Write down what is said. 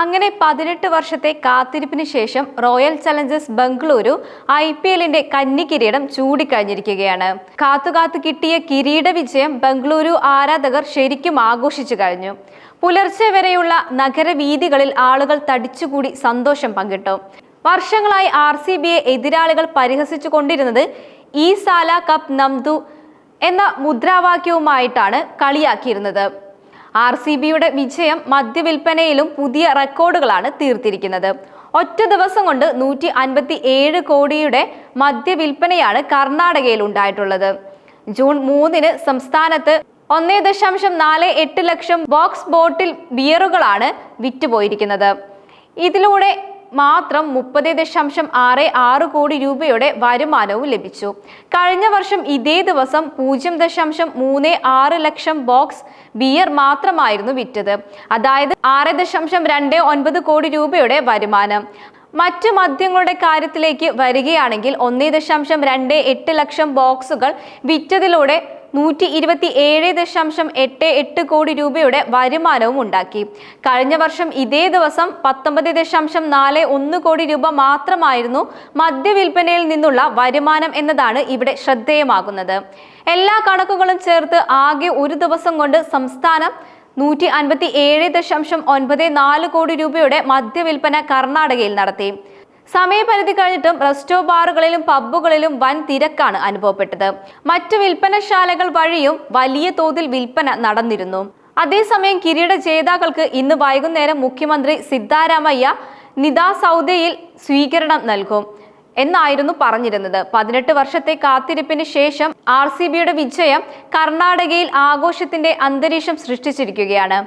അങ്ങനെ പതിനെട്ട് വർഷത്തെ കാത്തിരിപ്പിന് ശേഷം Royal Challengers Bengaluru I P എല്ലിന്റെ കന്നി കിരീടം ചൂടിക്കഴിഞ്ഞിരിക്കുകയാണ്. കാത്തുകാത്തു കിട്ടിയ കിരീട വിജയം ബംഗളൂരു ആരാധകർ ശരിക്കും ആഘോഷിച്ചു കഴിഞ്ഞു. പുലർച്ചെ വരെയുള്ള നഗരവീഥികളിൽ ആളുകൾ തടിച്ചുകൂടി സന്തോഷം പങ്കിട്ടു. വർഷങ്ങളായി ആർ സി ബിയെ എതിരാളികൾ പരിഹസിച്ചു കൊണ്ടിരുന്നത് ഈ സാല കപ്പ് നംദു എന്ന മുദ്രാവാക്യവുമായിട്ടാണ് കളിയാക്കിയിരുന്നത്. ആർ സി ബിയുടെ വിജയം മദ്യവിൽപ്പനയിലും പുതിയ റെക്കോർഡുകളാണ് തീർത്തിരിക്കുന്നത്. ഒറ്റ ദിവസം കൊണ്ട് നൂറ്റി അൻപത്തി ഏഴ് കോടിയുടെ മദ്യവിൽപ്പനയാണ് കർണാടകയിൽ ഉണ്ടായിട്ടുള്ളത്. ജൂൺ മൂന്നിന് സംസ്ഥാനത്ത് ഒന്നേ ദശാംശം നാല് എട്ട് ലക്ഷം ബോക്സ് ബോട്ടിൽ ബിയറുകളാണ് വിറ്റുപോയിരിക്കുന്നത്. ഇതിലൂടെ മാത്രം മുപ്പത് ദശാംശം ആറ് ആറ് കോടി രൂപയുടെ വരുമാനവും ലഭിച്ചു. കഴിഞ്ഞ വർഷം ഇതേ ദിവസം പൂജ്യം ദശാംശം മൂന്ന് ആറ് ലക്ഷം ബോക്സ് ബിയർ മാത്രമായിരുന്നു വിറ്റത്. അതായത് ആറ് ദശാംശം രണ്ട് ഒൻപത് കോടി രൂപയുടെ വരുമാനം. മറ്റ് മദ്യങ്ങളുടെ കാര്യത്തിലേക്ക് വരികയാണെങ്കിൽ ഒന്നേ ദശാംശം രണ്ട് എട്ട് ലക്ഷം ബോക്സുകൾ വിറ്റതിലൂടെ നൂറ്റി ഇരുപത്തി ഏഴ് ദശാംശം എട്ട് എട്ട് കോടി രൂപയുടെ വരുമാനവും ഉണ്ടാക്കി. കഴിഞ്ഞ വർഷം ഇതേ ദിവസം പത്തൊമ്പത് ദശാംശം നാല് ഒന്ന് കോടി രൂപ മാത്രമായിരുന്നു മദ്യവിൽപ്പനയിൽ നിന്നുള്ള വരുമാനം എന്നതാണ് ഇവിടെ ശ്രദ്ധേയമാകുന്നത്. എല്ലാ കണക്കുകളും ചേർത്ത് ആകെ ഒരു ദിവസം കൊണ്ട് സംസ്ഥാനം നൂറ്റി അൻപത്തി ഏഴ് ദശാംശം ഒൻപത് നാല് കോടി രൂപയുടെ മദ്യവിൽപ്പന കർണാടകയിൽ നടത്തി. സമയപരിധി കഴിഞ്ഞിട്ടും റെസ്റ്റോ ബാറുകളിലും പബ്ബുകളിലും വൻ തിരക്കാണ് അനുഭവപ്പെട്ടത്. മറ്റു വിൽപ്പനശാലകൾ വഴിയും വലിയ തോതിൽ വിൽപ്പന നടന്നിരുന്നു. അതേസമയം കിരീട ജേതാക്കൾക്ക് ഇന്ന് വൈകുന്നേരം മുഖ്യമന്ത്രി സിദ്ധാരാമയ്യ നിതാ സൗദയിൽ സ്വീകരണം നൽകും എന്നായിരുന്നു പറഞ്ഞിരുന്നത്. പതിനെട്ട് വർഷത്തെ കാത്തിരിപ്പിന് ശേഷം ആർ സി ബിയുടെ വിജയം കർണാടകയിൽ ആഘോഷത്തിന്റെ അന്തരീക്ഷം സൃഷ്ടിച്ചിരിക്കുകയാണ്.